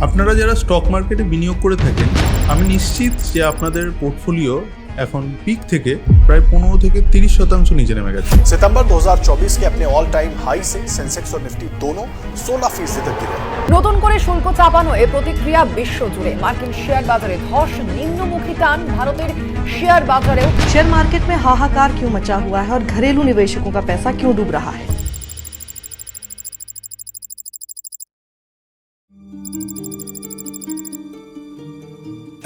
আপনারা যারা স্টক মার্কেটে বিনিয়োগ করে থাকেন আমি নিশ্চিত যে আপনাদের পোর্টফোলিও এখন পিক থেকে প্রায় পনেরো থেকে তিরিশ শতাংশ নিচে নেমে গেছে सितंबर 2024 के अपने ऑल टाइम हाई से सेंसेक्स और निफ्टी दोनों 16 फीसदी तक गिरे নতুন করে শুল্ক চাপানো এ প্রতিক্রিয়া বিশ্বজুড়ে মার্কিন শেয়ার বাজারে ধস নিম্নমুখী টান ভারতের শেয়ার বাজারেও शेयर मार्केट में हाहाकार क्यों मचा हुआ है और घरेलू निवेशकों का पैसा क्यों डूब रहा है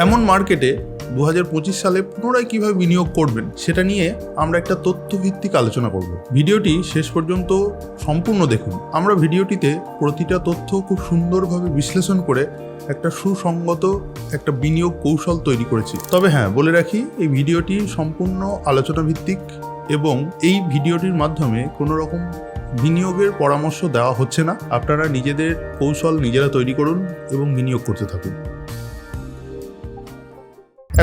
এমন মার্কেটে দু হাজার পঁচিশ সালে পুনরায় কীভাবে বিনিয়োগ করবেন সেটা নিয়ে আমরা একটা তথ্যভিত্তিক আলোচনা করব। ভিডিওটি শেষ পর্যন্ত সম্পূর্ণ দেখুন। আমরা ভিডিওটিতে প্রতিটা তথ্য খুব সুন্দরভাবে বিশ্লেষণ করে একটা সুসংগত একটা বিনিয়োগ কৌশল তৈরি করেছি। তবে হ্যাঁ বলে রাখি, এই ভিডিওটি সম্পূর্ণ আলোচনা ভিত্তিক এবং এই ভিডিওটির মাধ্যমে কোনো রকম বিনিয়োগের পরামর্শ দেওয়া হচ্ছে না। আপনারা নিজেদের কৌশল নিজেরা তৈরি করুন এবং বিনিয়োগ করতে থাকুন।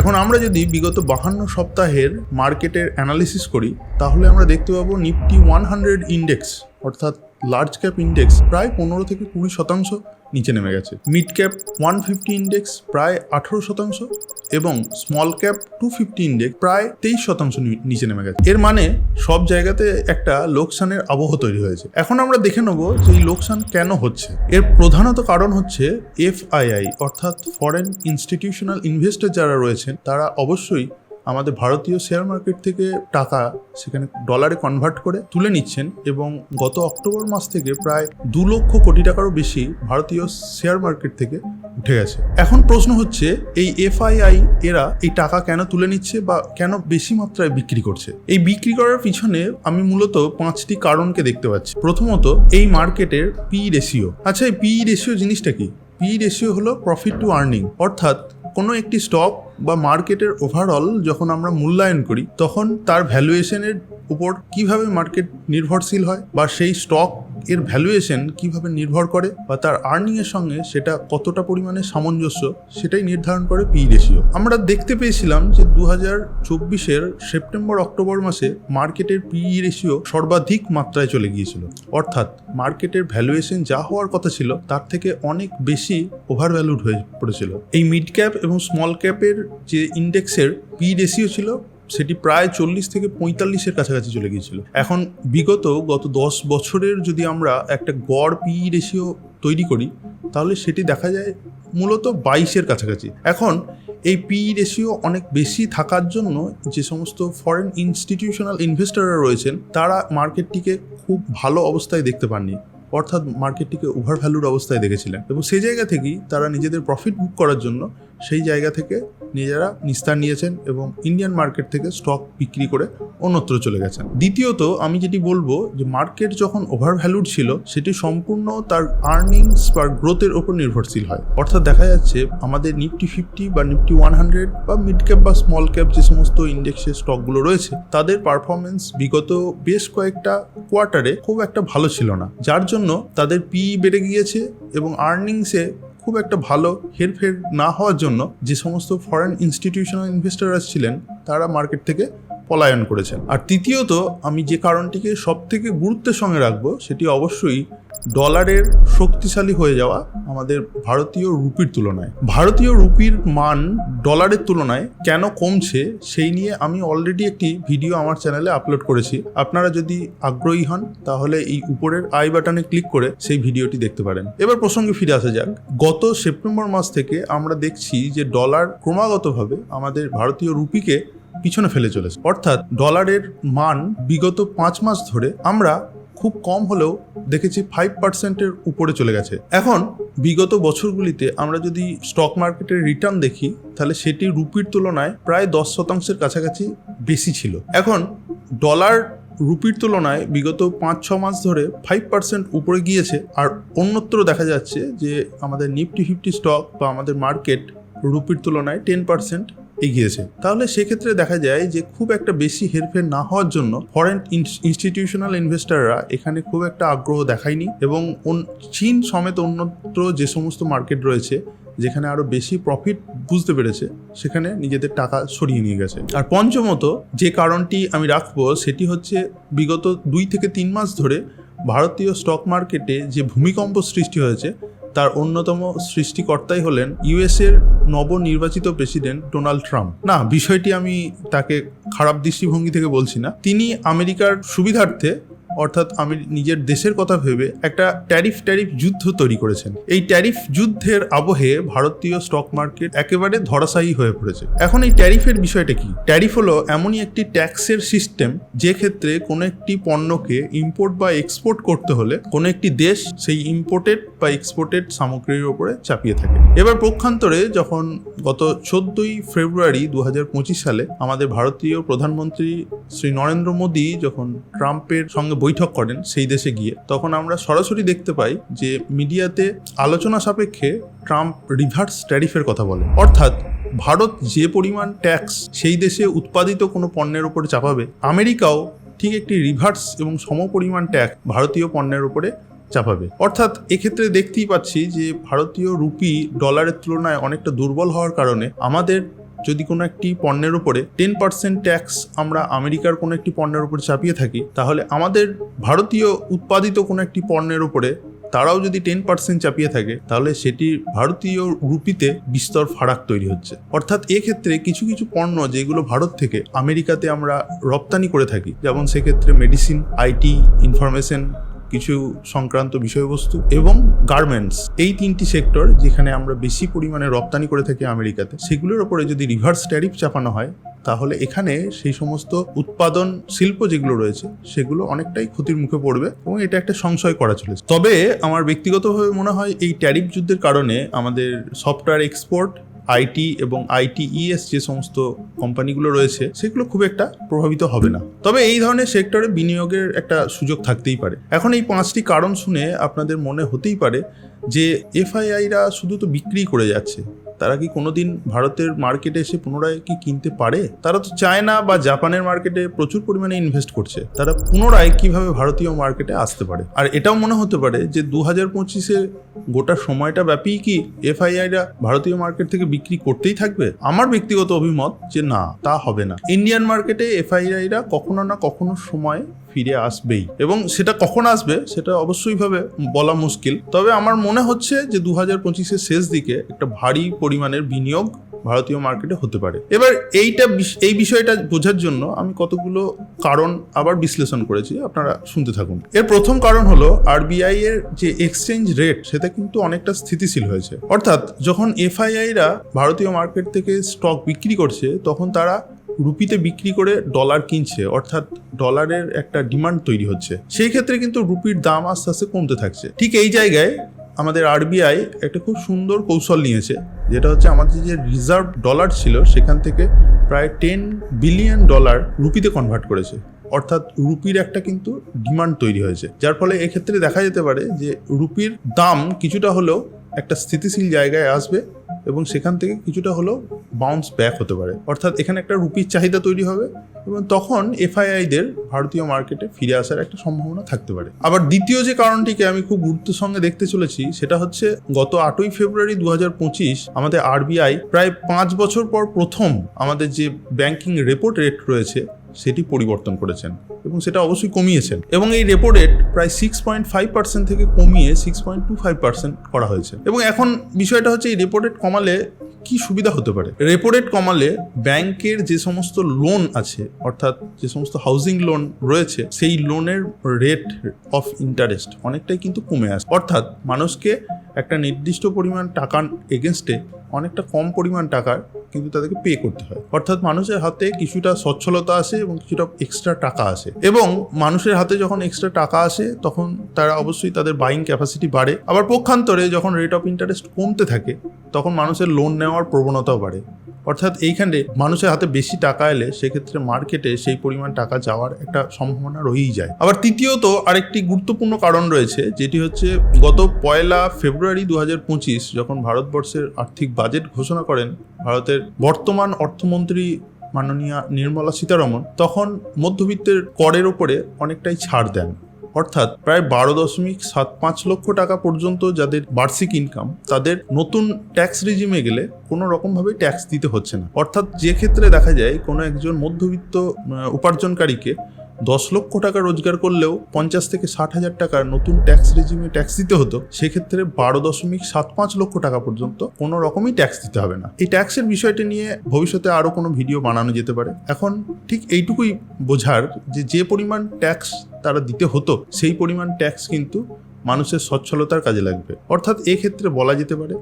এখন আমরা যদি বিগত বাহান্ন সপ্তাহের মার্কেটের অ্যানালিসিস করি, তাহলে আমরা দেখতে পাবো নিফটি ওয়ান হান্ড্রেড ইন্ডেক্স অর্থাৎ লার্জ ক্যাপ ইন্ডেক্স প্রায় পনেরো থেকে কুড়ি শতাংশ নিচে নেমে গেছে। Mid cap one fifty index প্রায় আঠেরো শতাংশ এবং small cap two fifty index প্রায় তেইশ শতাংশ নিচে নেমে গেছে। এর মানে সব জায়গাতে একটা লোকসানের আবহ তৈরি হয়েছে। এখন আমরা দেখে নেব যে এই লোকসান কেন হচ্ছে। এর প্রধানত কারণ হচ্ছে এফআইআই অর্থাৎ ফরেন ইনস্টিটিউশনাল ইনভেস্টর যারা রয়েছেন, তারা অবশ্যই আমাদের ভারতীয় শেয়ার মার্কেট থেকে টাকা সেখানে ডলারে কনভার্ট করে তুলে নিচ্ছেন এবং গত অক্টোবর মাস থেকে প্রায় দু লক্ষ কোটি টাকারও বেশি ভারতীয় শেয়ার মার্কেট থেকে উঠে গেছে। এখন প্রশ্ন হচ্ছে, এই এফআইআই এরা এই টাকা কেন তুলে নিচ্ছে বা কেন বেশি মাত্রায় বিক্রি করছে? এই বিক্রি করার পিছনে আমি মূলত পাঁচটি কারণকে দেখতে পাচ্ছি। প্রথমত, এই মার্কেটের পি রেশিও আচ্ছা এই পি রেশিও জিনিসটা কি? পি রেশিও হলো প্রফিট টু আর্নিং অর্থাৎ কোনো একটি স্টক বা মার্কেটের ওভারঅল যখন আমরা মূল্যায়ন করি, তখন তার ভ্যালুয়েশনের উপর কীভাবে মার্কেট নির্ভরশীল হয় বা সেই স্টক এর ভ্যালুয়েশন কীভাবে নির্ভর করে বা তার আর্নিং এর সঙ্গে সেটা কতটা পরিমাণে সামঞ্জস্য সেটাই নির্ধারণ করে পি রেশিও আমরা দেখতে পেয়েছিলাম যে দু হাজার চব্বিশের সেপ্টেম্বর, অক্টোবর মাসে মার্কেটের পি রেশিও সর্বাধিক মাত্রায় চলে গিয়েছিল। অর্থাৎ মার্কেটের ভ্যালুয়েশন যা হওয়ার কথা ছিল তার থেকে অনেক বেশি ওভার ভ্যালুড হয়ে পড়েছিল। এই মিড ক্যাপ এবং স্মল ক্যাপের যে ইন্ডেক্সের পি রেশিও ছিল সেটি প্রায় চল্লিশ থেকে পঁয়তাল্লিশের কাছাকাছি চলে গিয়েছিল। এখন বিগত গত দশ বছরের যদি আমরা একটা গড় পি রেশিও তৈরি করি, তাহলে সেটি দেখা যায় মূলত বাইশের কাছাকাছি। এখন এই পি রেশিও অনেক বেশি থাকার জন্য যে সমস্ত ফরেন ইনস্টিটিউশনাল ইনভেস্টররা রয়েছেন, তারা মার্কেটটিকে খুব ভালো অবস্থায় দেখতে পাননি। অর্থাৎ মার্কেটটিকে ওভার ভ্যালুর অবস্থায় দেখেছিলেন। এবং সেই জায়গা থেকেই তারা নিজেদের প্রফিট বুক করার জন্য সেই জায়গা থেকে নিজেরা নিস্তার নিয়েছেন এবং ইন্ডিয়ান মার্কেট থেকে স্টক বিক্রি করে অন্যত্র চলে গেছেন। দ্বিতীয়ত আমি যেটি বলব যে মার্কেট যখন ওভার ভ্যালুড ছিল, সেটি সম্পূর্ণ তার আর্নিংস বা গ্রোথের ওপর নির্ভরশীল হয়। অর্থাৎ দেখা যাচ্ছে আমাদের নিফটি ফিফটি বা নিফটি ওয়ান হান্ড্রেড বা মিড ক্যাপ বা স্মল ক্যাপ যে সমস্ত ইন্ডেক্সের স্টকগুলো রয়েছে, তাদের পারফরমেন্স বিগত বেশ কয়েকটা কোয়ার্টারে খুব একটা ভালো ছিল না। যার জন্য তাদের পি বেড়ে গিয়েছে এবং আর্নিংসে খুব একটা ভালো হেরফের না হওয়ার জন্য যে সমস্ত ফরেন ইনস্টিটিউশনাল ইনভেস্টাররা ছিলেন, তারা মার্কেট থেকে পলায়ন করেছেন। আর তৃতীয়ত, আমি যে কারণটিকে সব থেকে গুরুত্বের সঙ্গে রাখব, সেটি অবশ্যই ডলারের শক্তিশালী হয়ে যাওয়া আমাদের ভারতীয় রুপির তুলনায়। ভারতীয় রুপির মান ডলারের তুলনায় কেন কমছে, সেই নিয়ে আমি অলরেডি একটি ভিডিও আমার চ্যানেলে আপলোড করেছি। আপনারা যদি আগ্রহী হন, তাহলে এই উপরের আই বাটনে ক্লিক করে সেই ভিডিওটি দেখতে পারেন। এবার প্রসঙ্গে ফিরে আসা যাক। গত সেপ্টেম্বর মাস থেকে আমরা দেখছি যে ডলার ক্রমাগতভাবে আমাদের ভারতীয় রুপিকে পিছনে ফেলে চলেছে। অর্থাৎ ডলারের মান বিগত পাঁচ মাস ধরে আমরা খুব কম হলেও দেখেছি ফাইভ পার্সেন্টের উপরে চলে গেছে। এখন বিগত বছরগুলিতে আমরা যদি স্টক মার্কেটের রিটার্ন দেখি, তাহলে সেটি রুপির তুলনায় প্রায় দশ শতাংশের কাছাকাছি বেশি ছিল। এখন ডলার রুপির তুলনায় বিগত পাঁচ, ছ মাস ধরে ফাইভ পার্সেন্ট উপরে গিয়েছে আর অন্যত্র দেখা যাচ্ছে যে আমাদের নিফটি ফিফটি স্টক বা আমাদের মার্কেট রুপির তুলনায় টেন পার্সেন্ট এগিয়েছে। তাহলে সেক্ষেত্রে দেখা যায় যে খুব একটা বেশি হেরফের না হওয়ার জন্য ফরেন ইনস্টিটিউশনাল ইনভেস্টাররা এখানে খুব একটা আগ্রহ দেখায়নি এবং চীন সমেত অন্যত্র যে সমস্ত মার্কেট রয়েছে, যেখানে আরও বেশি প্রফিট বুঝতে পেরেছে, সেখানে নিজেদের টাকা সরিয়ে নিয়ে গেছে। আর পঞ্চমত যে কারণটি আমি রাখব, সেটি হচ্ছে বিগত দুই থেকে তিন মাস ধরে ভারতীয় স্টক মার্কেটে যে ভূমিকম্প সৃষ্টি হয়েছে তার অন্যতম সৃষ্টিকর্তাই হলেন ইউএস এর নবনির্বাচিত প্রেসিডেন্ট ডোনাল্ড ট্রাম্প। না, বিষয়টি আমি তাকে খারাপ দৃষ্টিভঙ্গি থেকে বলছি না। তিনি আমেরিকার সুবিধার্থে, অর্থাৎ আমি নিজের দেশের কথা ভেবে, একটা ট্যারিফ ট্যারিফ যুদ্ধ তৈরি করেছেন। এই ট্যারিফ যুদ্ধের আবহে ভারতীয় স্টক মার্কেট একেবারে ধরাশায়ী হয়ে পড়েছে। এখন এই ট্যারিফের বিষয়টা কি? ট্যারিফ হলো এমনই একটি ট্যাক্সের সিস্টেম, যে ক্ষেত্রে কোনো একটি পণ্যকে ইম্পোর্ট বা এক্সপোর্ট করতে হলে কোনো একটি দেশ সেই ইম্পোর্টেড বা এক্সপোর্টেড সামগ্রীর ওপরে চাপিয়ে থাকে। এবার পক্ষান্তরে যখন গত চোদ্দই ফেব্রুয়ারি দু হাজার পঁচিশ সালে আমাদের ভারতীয় প্রধানমন্ত্রী শ্রী নরেন্দ্র মোদী যখন ট্রাম্পের সঙ্গে বৈঠক করেন সেই দেশে গিয়ে, তখন আমরা সরাসরি দেখতে পাই যে মিডিয়াতে আলোচনা সাপেক্ষে ট্রাম্প রিভার্স ট্যারিফের কথা বলেন। অর্থাৎ ভারত যে পরিমাণ ট্যাক্স সেই দেশে উৎপাদিত কোনো পণ্যের উপরে চাপাবে, আমেরিকাও ঠিক একটি রিভার্স এবং সমপরিমাণ ট্যাক্স ভারতীয় পণ্যের উপরে চাপাবে। অর্থাৎ এক্ষেত্রে দেখতেই পাচ্ছি যে ভারতীয় রুপি ডলারের তুলনায় অনেকটা দুর্বল হওয়ার কারণে আমাদের যদি কোনো একটি পণ্যের উপরে টেন পার্সেন্ট ট্যাক্স আমরা আমেরিকার কোনো একটি পণ্যের উপরে চাপিয়ে থাকি, তাহলে আমাদের ভারতীয় উৎপাদিত কোনো একটি পণ্যের উপরে তারাও যদি টেন পার্সেন্ট চাপিয়ে থাকে, তাহলে সেটি ভারতীয় রুপিতে বিস্তর ফারাক তৈরি হচ্ছে। অর্থাৎ এক্ষেত্রে কিছু কিছু পণ্য যেগুলো ভারত থেকে আমেরিকাতে আমরা রপ্তানি করে থাকি, যেমন সেক্ষেত্রে মেডিসিন আইটি ইনফরমেশন কিছু সংক্রান্ত বিষয়বস্তু এবং গার্মেন্টস এই তিনটি সেক্টর যেখানে আমরা বেশি পরিমাণে রপ্তানি করে থাকি আমেরিকাতে, সেগুলোর ওপরে যদি রিভার্স ট্যারিফ চাপানো হয়, তাহলে এখানে সেই সমস্ত উৎপাদন শিল্প যেগুলো রয়েছে, সেগুলো অনেকটাই ক্ষতির মুখে পড়বে এবং এটা একটা সংশয় করা চলেছে। তবে আমার ব্যক্তিগতভাবে মনে হয় এই ট্যারিফ যুদ্ধের কারণে আমাদের সফটওয়্যার এক্সপোর্ট আইটি এবং আইটিইএস যে সমস্ত কোম্পানিগুলো রয়েছে, সেগুলো খুব একটা প্রভাবিত হবে না। তবে এই ধরনের সেক্টরে বিনিয়োগের একটা সুযোগ থাকতেই পারে। এখন এই পাঁচটি কারণ শুনে আপনাদের মনে হতেই পারে যে, এফআইআইরা শুধু তো বিক্রি করে যাচ্ছে। তারা কি কোনোদিন ভারতের মার্কেটে এসে পুনরায় কি কিনতে পারে? তারা তো চায়না বা জাপানের মার্কেটে প্রচুর পরিমাণে ইনভেস্ট করছে। তারা পুনরায় কীভাবে ভারতীয় মার্কেটে আসতে পারে? আর এটাও মনে হতে পারে যে দু হাজার পঁচিশে গোটা সময়টা ব্যাপী কি এফআইআইরা ভারতীয় মার্কেট থেকে বিক্রি করতেই থাকবে? আমার ব্যক্তিগত অভিমত যে না, তা হবে না। ইন্ডিয়ান মার্কেটে এফআইআইরা কখনো না কখনো সময় ফিরে আসবেই। এবং সেটা কখন আসবে, সেটা অবশ্যই ভাবে বলা মুশকিল। তবে আমার মনে হচ্ছে যে দু হাজার পঁচিশের শেষ দিকে একটা ভারী পরিমাণের বিনিয়োগ ভারতীয় মার্কেটে হতে পারে। এবার এইটা এই বিষয়টা বোঝার জন্য আমি কতগুলো কারণ আবার বিশ্লেষণ করেছি, আপনারা শুনতে থাকুন। এর প্রথম কারণ হলো আরবিআই এর যে এক্সচেঞ্জ রেট সেটা কিন্তু অনেকটা স্থিতিশীল হয়েছে। অর্থাৎ যখন এফআইআইরা ভারতীয় মার্কেট থেকে স্টক বিক্রি করছে, তখন তারা রুপিতে বিক্রি করে ডলার কিনছে, অর্থাৎ ডলারের একটা ডিমান্ড তৈরি হচ্ছে, সেই ক্ষেত্রে কিন্তু রুপির দাম আস্তে আস্তে কমতে থাকছে। ঠিক এই জায়গায় আমাদের আরবিআই একটা খুব সুন্দর কৌশল নিয়েছে, যেটা হচ্ছে আমাদের যে রিজার্ভ ডলার ছিল, সেখান থেকে প্রায় টেন বিলিয়ন ডলার রুপিতে কনভার্ট করেছে, অর্থাৎ রুপির একটা কিন্তু ডিমান্ড তৈরি হয়েছে। যার ফলে এক্ষেত্রে দেখা যেতে পারে যে রুপির দাম কিছুটা হলেও একটা স্থিতিশীল জায়গায় আসবে এবং সেখান থেকে কিছুটা হলেও বাউন্স ব্যাক হতে পারে। অর্থাৎ এখানে একটা রুপির চাহিদা তৈরি হবে এবং তখন এফআইআইদের ভারতীয় মার্কেটে ফিরে আসার একটা সম্ভাবনা থাকতে পারে। আবার দ্বিতীয় যে কারণটিকে আমি খুব গুরুত্বের সঙ্গে দেখতে চলেছি, সেটা হচ্ছে গত আটই ফেব্রুয়ারি দু হাজার পঁচিশ আমাদের আরবিআই প্রায় পাঁচ বছর পর প্রথম আমাদের যে ব্যাংকিং রেপোর্ট রেট রয়েছে সেটি পরিবর্তন করেছেন এবং সেটা অবশ্যই কমিয়েছেন। এবং এই রেপো রেট প্রায় সিক্স পয়েন্ট ফাইভ পার্সেন্ট থেকে কমিয়ে six point two five percent করা হয়েছে। এবং এখন বিষয়টা হচ্ছে এই রেপো রেট কমালে কি সুবিধা হতে পারে? রেপো রেট কমালে ব্যাংকের যে সমস্ত লোন আছে, অর্থাৎ যে সমস্ত হাউজিং লোন রয়েছে, সেই লোনের রেট অফ ইন্টারেস্ট অনেকটাই কিন্তু কমে আসে। অর্থাৎ মানুষকে একটা নির্দিষ্ট পরিমাণ টাকার এগেনস্টে অনেকটা কম পরিমাণ টাকার কিন্তু তাদেরকে পে করতে হয়। অর্থাৎ মানুষের হাতে কিছুটা সচ্ছলতা আসে এবং কিছুটা এক্সট্রা টাকা আসে। এবং মানুষের হাতে যখন এক্সট্রা টাকা আসে, তখন তারা অবশ্যই তাদের বাইং ক্যাপাসিটি বাড়ে। আবার পক্ষান্তরে যখন রেট অফ ইন্টারেস্ট কমতে থাকে, তখন মানুষের লোন নেওয়ার প্রবণতাও বাড়ে। অর্থাৎ এইখানে মানুষের হাতে বেশি টাকা এলে সেক্ষেত্রে মার্কেটে সেই পরিমাণ টাকা যাওয়ার একটা সম্ভাবনা রয়েই যায়। আবার তৃতীয়ত আরেকটি গুরুত্বপূর্ণ কারণ রয়েছে, যেটি হচ্ছে গত পয়লা ফেব্রুয়ারি দু যখন ভারতবর্ষের আর্থিক বাজেট ঘোষণা করেন ভারতের বর্তমান অর্থমন্ত্রী মাননীয়া নির্মলা সীতারমন, তখন মধ্যবিত্তের করের ওপরে অনেকটাই ছাড় দেন। অর্থাৎ প্রায় বারো দশমিক সাত পাঁচ লক্ষ টাকা পর্যন্ত যাদের বার্ষিক ইনকাম তাদের নতুন ট্যাক্স রিজিমে গেলে কোনো রকমভাবে ট্যাক্স দিতে হচ্ছে না। অর্থাৎ যে ক্ষেত্রে দেখা যায়, কোনো একজন মধ্যবিত্ত উপার্জনকারীকে দশ লক্ষ টাকা রোজগার করলেও পঞ্চাশ থেকে ষাট হাজার টাকার নতুন ট্যাক্স রেজিমে ট্যাক্স দিতে হতো, সেক্ষেত্রে বারো দশমিক সাত পাঁচ লক্ষ টাকা পর্যন্ত কোনো রকমই ট্যাক্স দিতে হবে না। এই ট্যাক্সের বিষয়টি নিয়ে ভবিষ্যতে আরও কোনো ভিডিও বানানো যেতে পারে। এখন ঠিক এইটুকুই বোঝার যে যে পরিমাণ ট্যাক্স তারা দিতে হতো, সেই পরিমাণ ট্যাক্স কিন্তু মানুষের সচ্ছলতার কাজে লাগবে। অর্থাৎ এক্ষেত্রে বলা যেতে পারে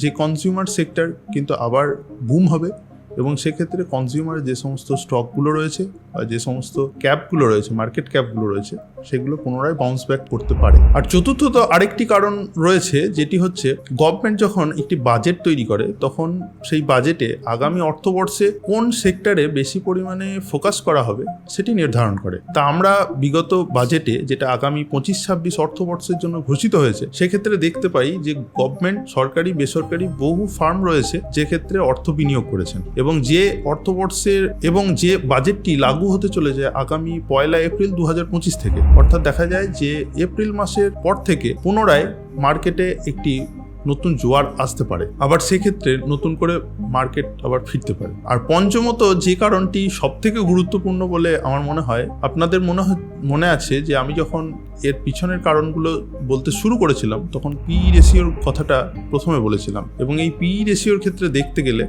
যে কনজিউমার সেক্টর কিন্তু আবার বুম হবে। এবং সেক্ষেত্রে কনজিউমার যে সমস্ত স্টকগুলো রয়েছে বা যে সমস্ত ক্যাপগুলো রয়েছে মার্কেট ক্যাপগুলো রয়েছে সেগুলো পুনরায় বাউন্স ব্যাক করতে পারে। আর চতুর্থত আরেকটি কারণ রয়েছে, যেটি হচ্ছে গভর্নমেন্ট যখন একটি বাজেট তৈরি করে, তখন সেই বাজেটে আগামী অর্থবর্ষে কোন সেক্টরে বেশি পরিমাণে ফোকাস করা হবে, সেটি নির্ধারণ করে। তা আমরা বিগত বাজেটে যেটা আগামী পঁচিশ, ছাব্বিশ অর্থবর্ষের জন্য ঘোষিত হয়েছে, সেক্ষেত্রে দেখতে পাই যে গভর্নমেন্ট সরকারি, বেসরকারি বহু ফার্ম রয়েছে, যে ক্ষেত্রে অর্থ বিনিয়োগ করেছেন। এবং যে অর্থবর্ষের এবং যে বাজেটটি লাগু হতে চলেছে আগামী পয়লা এপ্রিল দু হাজার পঁচিশ থেকে অর্থাৎ দেখা যায় যে এপ্রিল মাসের পর থেকে পুনরায় মার্কেটে একটি নতুন জোয়ার আসতে পারে। আবার সেক্ষেত্রে নতুন করে মার্কেট আবার ফিরতে পারে। আর পঞ্চমত যে কারণটি সব থেকে গুরুত্বপূর্ণ বলে আমার মনে হয়, আপনাদের মনে মনে আছে যে আমি যখন এর পিছনের কারণগুলো বলতে শুরু করেছিলাম, তখন পি রেশিওর কথাটা প্রথমে বলেছিলাম। এবং এই পি রেশিওর ক্ষেত্রে দেখতে গেলে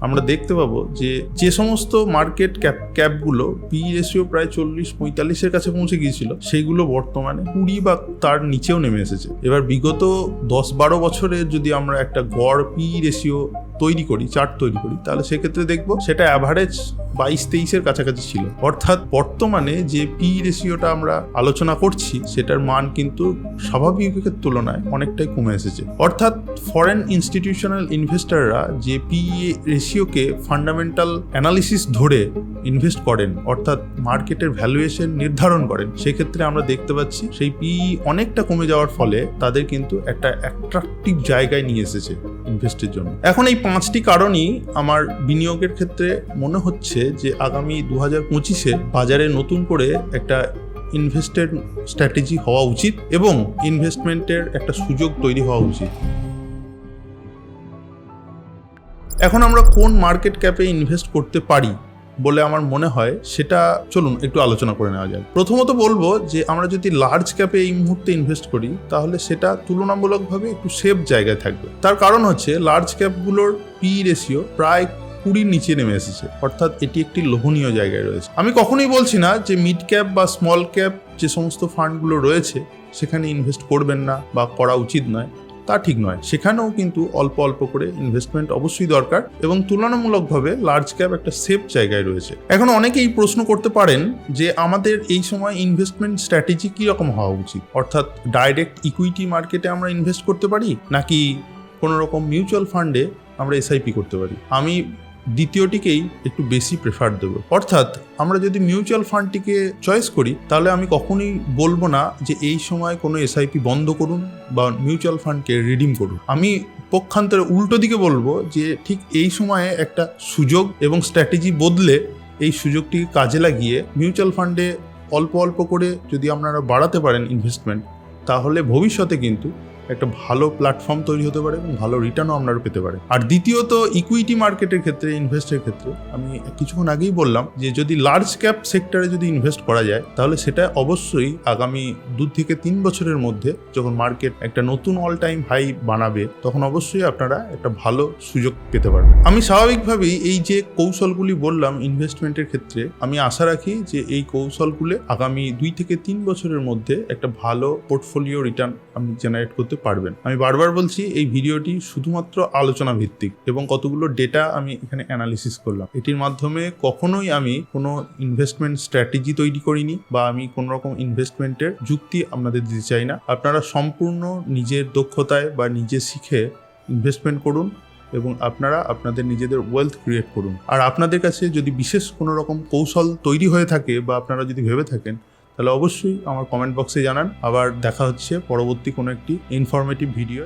আমরা দেখতে পাবো যে যে সমস্ত মার্কেট ক্যাপ ক্যাপগুলো পি রেশিও প্রায় চল্লিশ, পঁয়তাল্লিশের কাছে পৌঁছে গিয়েছিল সেইগুলো বর্তমানে কুড়ি বা তার নিচেও নেমে এসেছে। এবার বিগত দশ বারো বছরের যদি আমরা একটা গড় পি রেশিও তৈরি করি, চার্ট তৈরি করি, তাহলে সেক্ষেত্রে দেখব সেটা অ্যাভারেজ বাইশ তেইশের কাছাকাছি ছিল। অর্থাৎ বর্তমানে যে পি রেশিওটা আমরা আলোচনা করছি, সেটার মান কিন্তু স্বাভাবিকের তুলনায় অনেকটাই কমে এসেছে। অর্থাৎ ফরেন ইনস্টিটিউশনাল ইনভেস্টররা যে পি রেশিওকে ফান্ডামেন্টাল অ্যানালিসিস ধরে ইনভেস্ট করেন, অর্থাৎ মার্কেটের ভ্যালুয়েশন নির্ধারণ করেন, সেক্ষেত্রে আমরা দেখতে পাচ্ছি সেই পি অনেকটা কমে যাওয়ার ফলে তাদের কিন্তু একটা অ্যাট্রাকটিভ জায়গায় নিয়ে এসেছে। ইনভেস্টের জন্য। এখন এই পাঁচটি কারণই আমার বিনিয়োগের ক্ষেত্রে মনে হচ্ছে যে আগামী দু হাজার পঁচিশে বাজারে নতুন করে একটা ইনভেস্টের স্ট্র্যাটেজি হওয়া উচিত এবং ইনভেস্টমেন্টের একটা সুযোগ তৈরি হওয়া উচিত। এখন আমরা কোন মার্কেট ক্যাপে ইনভেস্ট করতে পারি? বলে আমার মনে হয়, সেটা চলুন একটু আলোচনা করে নেওয়া যায় প্রথমত বলব যে, আমরা যদি লার্জ ক্যাপে এই মুহূর্তে ইনভেস্ট করি, তাহলে সেটা তুলনামূলকভাবে একটু সেফ জায়গায় থাকবে। তার কারণ হচ্ছে লার্জ ক্যাপগুলোর পি রেশিও প্রায় কুড়ির নিচে নেমে এসেছে। অর্থাৎ এটি একটি লোভনীয় জায়গায় রয়েছে। আমি কখনোই বলছি না যে মিড ক্যাপ বা স্মল ক্যাপ যে সমস্ত ফান্ডগুলো রয়েছে, সেখানে ইনভেস্ট করবেন না বা করা উচিত নয়। তা ঠিক নয়। সেখানেও কিন্তু অল্প অল্প করে ইনভেস্টমেন্ট অবশ্যই দরকার এবং তুলনামূলকভাবে লার্জ ক্যাপ একটা সেফ জায়গায় রয়েছে। এখন অনেকেই প্রশ্ন করতে পারেন যে আমাদের এই সময় ইনভেস্টমেন্ট স্ট্র্যাটেজি কীরকম হওয়া উচিত? অর্থাৎ ডাইরেক্ট ইকুইটি মার্কেটে আমরা ইনভেস্ট করতে পারি? নাকি কোনো রকম মিউচুয়াল ফান্ডে আমরা এসআইপি করতে পারি? আমি দ্বিতীয়টিকেই একটু বেশি প্রেফার দেবো। অর্থাৎ আমরা যদি মিউচুয়াল ফান্ডটিকে চয়েস করি, তাহলে আমি কখনোই বলব না যে এই সময় কোনো এসআইপি বন্ধ করুন বা মিউচুয়াল ফান্ডকে রিডিম করুন। আমি পক্ষান্তরে উল্টো দিকে বলব যে ঠিক এই সময়ে একটা সুযোগ এবং স্ট্র্যাটেজি বদলে এই সুযোগটিকে কাজে লাগিয়ে মিউচুয়াল ফান্ডে অল্প অল্প করে যদি আপনারা বাড়াতে পারেন ইনভেস্টমেন্ট তাহলে ভবিষ্যতে কিন্তু একটা ভালো প্ল্যাটফর্ম তৈরি হতে পারে এবং ভালো রিটার্নও আপনারা পেতে পারে। আর দ্বিতীয়ত ইকুইটি মার্কেটের ক্ষেত্রে ইনভেস্টের ক্ষেত্রে, আমি কিছুক্ষণ আগেই বললাম যে, যদি লার্জ ক্যাপ সেক্টরে যদি ইনভেস্ট করা যায়, তাহলে সেটা অবশ্যই আগামী দু থেকে তিন বছরের মধ্যে যখন মার্কেট একটা নতুন অল টাইম হাই বানাবে, তখন অবশ্যই আপনারা একটা ভালো সুযোগ পেতে পারবেন। আমি স্বাভাবিকভাবেই এই যে কৌশলগুলি বললাম ইনভেস্টমেন্টের ক্ষেত্রে, আমি আশা রাখি যে এই কৌশলগুলো আগামী দুই থেকে তিন বছরের মধ্যে একটা ভালো পোর্টফোলিও রিটার্ন আপনি জেনারেট করতে পারবেন। আমি বারবার বলছি, এই ভিডিওটি শুধুমাত্র আলোচনা ভিত্তিক এবং কতগুলো ডেটা আমি এখানে অ্যানালিসিস করলাম। এটির মাধ্যমে কখনোই আমি কোনো ইনভেস্টমেন্ট স্ট্র্যাটেজি তৈরি করিনি বা আমি কোনো রকম ইনভেস্টমেন্টের যুক্তি আপনাদের দিতে চাই না। আপনারা সম্পূর্ণ নিজের দক্ষতায় বা নিজে শিখে ইনভেস্টমেন্ট করুন এবং আপনারা আপনাদের নিজেদের ওয়েলথ ক্রিয়েট করুন। আর আপনাদের কাছে যদি বিশেষ কোনো রকম কৌশল তৈরি হয়ে থাকে বা আপনারা যদি ভেবে থাকেন তাহলে অবশ্যই আমার কমেন্ট বক্সে জানান। আবার দেখা হচ্ছে পরবর্তী কোনো একটি ইনফরমেটিভ ভিডিও